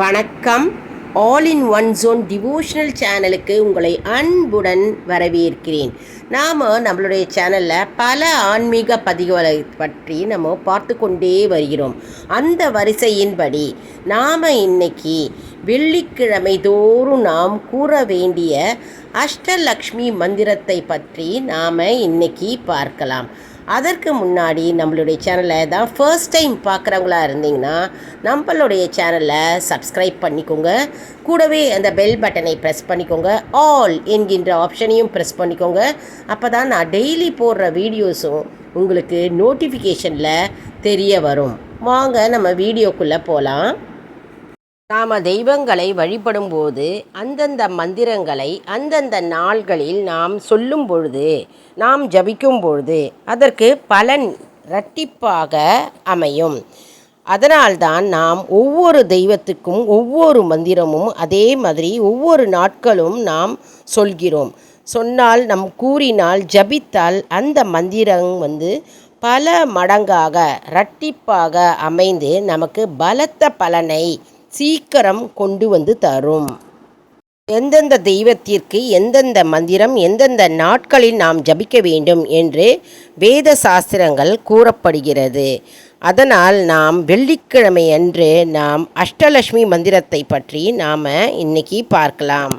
வணக்கம். All in one zone devotional சேனலுக்கு உங்களை அன்புடன் வரவேற்கிறேன். நாம் நம்மளுடைய சேனலில் பல ஆன்மீக பதிவுகளை பற்றி நம்ம பார்த்து கொண்டே வருகிறோம். அந்த வரிசையின்படி நாம் இன்னைக்கு வெள்ளிக்கிழமை தோறும் நாம் கூற வேண்டிய அஷ்டலக்ஷ்மி மந்திரத்தை பற்றி நாம் இன்னைக்கு பார்க்கலாம். அதற்கு முன்னாடி நம்மளுடைய சேனலை தான் ஃபர்ஸ்ட் டைம் பார்க்குறவங்களா இருந்தீங்கன்னா நம்மளுடைய சேனலை சப்ஸ்கிரைப் பண்ணிக்கோங்க. கூடவே அந்த பெல் பட்டனை ப்ரெஸ் பண்ணிக்கோங்க. ஆல் என்கின்ற ஆப்ஷனையும் ப்ரெஸ் பண்ணிக்கோங்க. அப்போ தான் நான் டெய்லி போடுற வீடியோஸும் உங்களுக்கு நோட்டிஃபிகேஷனில் தெரிய வரும். வாங்க நம்ம வீடியோக்குள்ளே போகலாம் நாம் தெய்வங்களை வழிபடும்போது அந்தந்த மந்திரங்களை அந்தந்த நாள்களில் நாம் சொல்லும் பொழுது நாம் ஜபிக்கும் பொழுது அதற்கு பலன் இரட்டிப்பாக அமையும். அதனால்தான் நாம் ஒவ்வொரு தெய்வத்துக்கும் ஒவ்வொரு மந்திரமும் அதே மாதிரி ஒவ்வொரு நாட்களும் நாம் சொல்கிறோம். சொன்னால் நம் கூறினால் ஜபித்தால் அந்த மந்திரம் வந்து பல மடங்காக இரட்டிப்பாக அமைந்து நமக்கு பலத்த பலனை சீக்கிரம் கொண்டு வந்து தரும். எந்தெந்த தெய்வத்திற்கு எந்தெந்த மந்திரம் எந்தெந்த நாட்களில் நாம் ஜபிக்க வேண்டும் என்று வேத சாஸ்திரங்கள் கூறப்படுகிறது. அதனால் நாம் வெள்ளிக்கிழமை அன்று நாம் அஷ்டலட்சுமி மந்திரத்தை பற்றி நாம் இன்னைக்கு பார்க்கலாம்.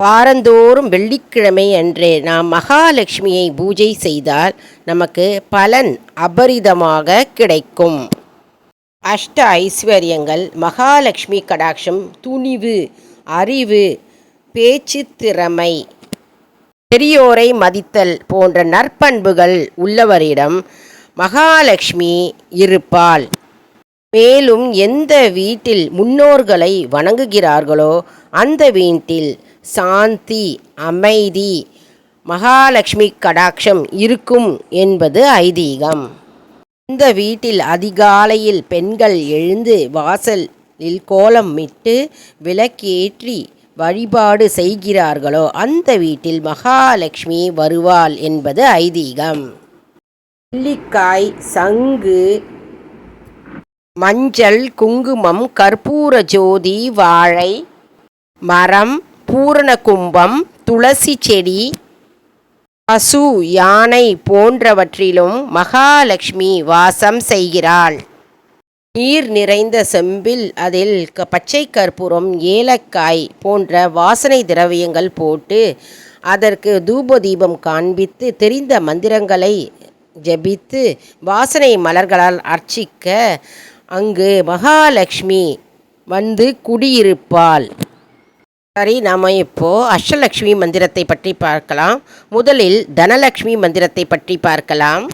வாரந்தோறும் வெள்ளிக்கிழமை அன்று நாம் மகாலட்சுமியை பூஜை செய்தால் நமக்கு பலன் அபரிதமாக கிடைக்கும். அஷ்ட ஐஸ்வர்யங்கள் மகாலட்சுமி கடாட்சம் துணிவு அறிவு பேச்சு திறமை பெரியோரை மதித்தல் போன்ற நற்பண்புகள் உள்ளவரிடம் மகாலட்சுமி இருப்பாள். மேலும் எந்த வீட்டில் முன்னோர்களை வணங்குகிறார்களோ அந்த வீட்டில் சாந்தி அமைதி மகாலட்சுமி கடாட்சம் இருக்கும் என்பது ஐதீகம். இந்த வீட்டில் அதிகாலையில் பெண்கள் எழுந்து வாசலில் கோலம் இட்டு விளக்கேற்றி வழிபாடு செய்கிறார்களோ அந்த வீட்டில் மகாலட்சுமி வருவாள் என்பது ஐதீகம். நெல்லிக்காய் சங்கு மஞ்சள் குங்குமம் கற்பூர ஜோதி வாழை மரம் பூரண கும்பம் துளசி செடி பசு யானை போன்றவற்றிலும் மகாலட்சுமி வாசம் செய்கிறாள். நீர் நிறைந்த செம்பில் அதில் க- பச்சை கற்பூரம் ஏலக்காய் போன்ற வாசனை திரவியங்கள் போட்டு அதற்கு தூப தீபம் காண்பித்து தெரிந்த மந்திரங்களை ஜெபித்து வாசனை மலர்களால் அர்ச்சிக்க அங்கு மகாலட்சுமி வந்து குடியிருப்பாள். சரி நாம் இப்போது அஷ்டலக்ஷ்மி மந்திரத்தை பற்றி பார்க்கலாம். முதலில் தனலக்ஷ்மி மந்திரத்தை பற்றி பார்க்கலாம்.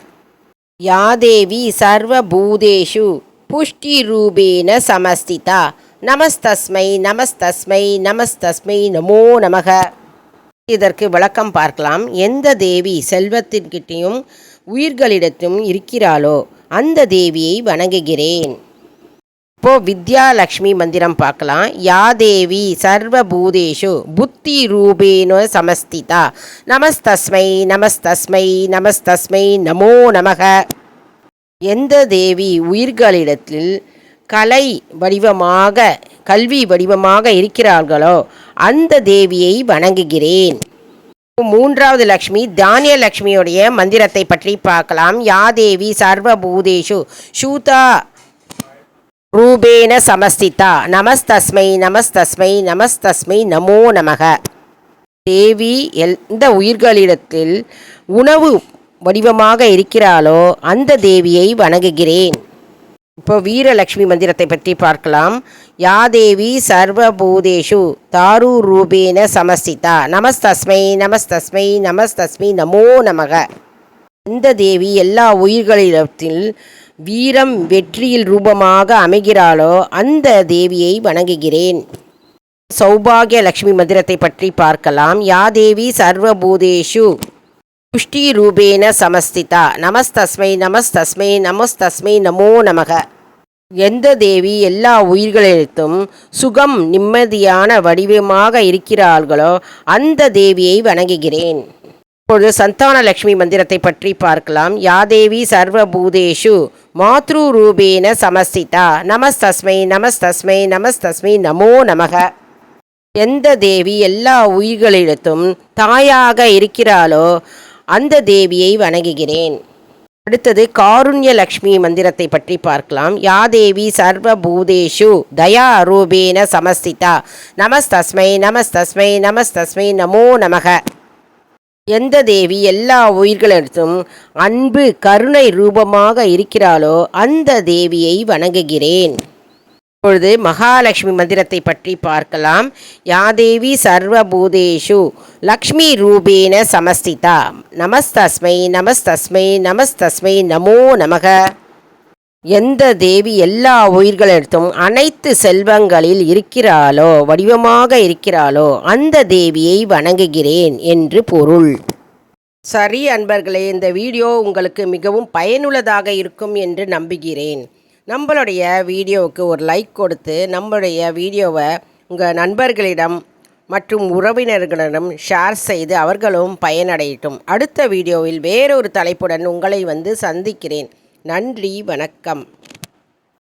யாதேவி சர்வபூதேஷு புஷ்டி ரூபேன சமஸ்திதா. நமஸ்தஸ்மை நமஸ்தஸ்மை நமஸ்தஸ்மை நமோ நமக. இதற்கு விளக்கம் பார்க்கலாம். எந்த தேவி செல்வத்தின்கிட்டையும் உயிர்களிடத்தும் இருக்கிறாளோ அந்த தேவியை வணங்குகிறேன். இப்போது வித்யாலக்ஷ்மி மந்திரம் பார்க்கலாம். யாதேவி சர்வபூதேஷு புத்தி ரூபேனு சமஸ்திதா. நமஸ்தஸ்மை நமஸ்தஸ்மை நமஸ்தஸ்மை நமோ நமக. எந்த தேவி உயிர்களிடத்தில் கலை வடிவமாக கல்வி வடிவமாக இருக்கிறார்களோ அந்த தேவியை வணங்குகிறேன். மூன்றாவது லக்ஷ்மி தானிய லக்ஷ்மியுடைய மந்திரத்தை பற்றி பார்க்கலாம். யாதேவி சர்வபூதேஷு ஷூதா ரூபேன சமஸ்திதா. நமஸ்தஸ்மை நமஸ்தஸ்மை நமஸ்தஸ்மை நமோ நமக. தேவி எந்த உயிர்களிடத்தில் உணவு வடிவமாக இருக்கிறாளோ அந்த தேவியை வணங்குகிறேன். இப்போ வீரலக்ஷ்மி மந்திரத்தை பற்றி பார்க்கலாம். யாதேவி சர்வபூதேஷு தாரு ரூபேன சமஸ்திதா. நமஸ்தஸ்மை நமஸ்தஸ்மை நமஸ்தஸ்மை நமோ நமக. இந்த தேவி எல்லா உயிர்களிடத்தில் வீரம் வெற்றியில் ரூபமாக அமைகிறாளோ அந்த தேவியை வணங்குகிறேன். சௌபாகிய லக்ஷ்மி மந்திரத்தை பற்றி பார்க்கலாம். யாதேவி சர்வபூதேஷு. புஷ்டி ரூபேன சமஸ்திதா. நமஸ்தஸ்மை நமஸ்தஸ்மை நமஸ்தஸ்மை நமோ நமக. எந்த தேவி எல்லா உயிர்களிடத்தும் சுகம் நிம்மதியான வடிவமாக இருக்கிறார்களோ அந்த தேவியை வணங்குகிறேன். இப்பொழுது சந்தான லக்ஷ்மி மந்திரத்தை பற்றி பார்க்கலாம். யாதேவி சர்வபூதேஷு மாத்ரு ரூபேன சமஸ்திதா. நமஸ்தஸ்மை நமஸ்தஸ்மை நமஸ்தஸ்மை நமோ நமக. எந்த தேவி எல்லா உயிர்களிடத்தும் தாயாக இருக்கிறாளோ அந்த தேவியை வணங்குகிறேன். அடுத்தது காருண்ய லக்ஷ்மி மந்திரத்தை பற்றி பார்க்கலாம். யாதேவி சர்வபூதேஷு தயா ரூபேன சமஸ்திதா. நமஸ்தஸ்மை நமஸ்தஸ்மை நமஸ்தஸ்மை நமோ நமக. எந்த தேவி எல்லா உயிர்களிடத்தும் அன்பு கருணை ரூபமாக இருக்கிறாளோ அந்த தேவியை வணங்குகிறேன். இப்பொழுது மகாலட்சுமி மந்திரத்தை பற்றி பார்க்கலாம். யாதேவி சர்வபூதேஷு லக்ஷ்மி ரூபேன சமஸ்திதா. நமஸ்தஸ்மை நமஸ்தஸ்மை நமஸ்தஸ்மை நமோ நமக. எந்த தேவி எல்லா உயிர்களிடத்தும் அனைத்து செல்வங்களில் இருக்கிறாளோ வடிவமாக இருக்கிறாளோ அந்த தேவியை வணங்குகிறேன் என்று பொருள். சரி அன்பர்களே இந்த வீடியோ உங்களுக்கு மிகவும் பயனுள்ளதாக இருக்கும் என்று நம்புகிறேன். நம்மளுடைய வீடியோவுக்கு ஒரு லைக் கொடுத்து நம்மளுடைய வீடியோவை உங்கள் நண்பர்களிடம் மற்றும் உறவினர்களிடம் ஷேர் செய்து அவர்களும் பயனடையட்டும். அடுத்த வீடியோவில் வேறொரு தலைப்புடன் உங்களை வந்து சந்திக்கிறேன். நன்றி வணக்கம்.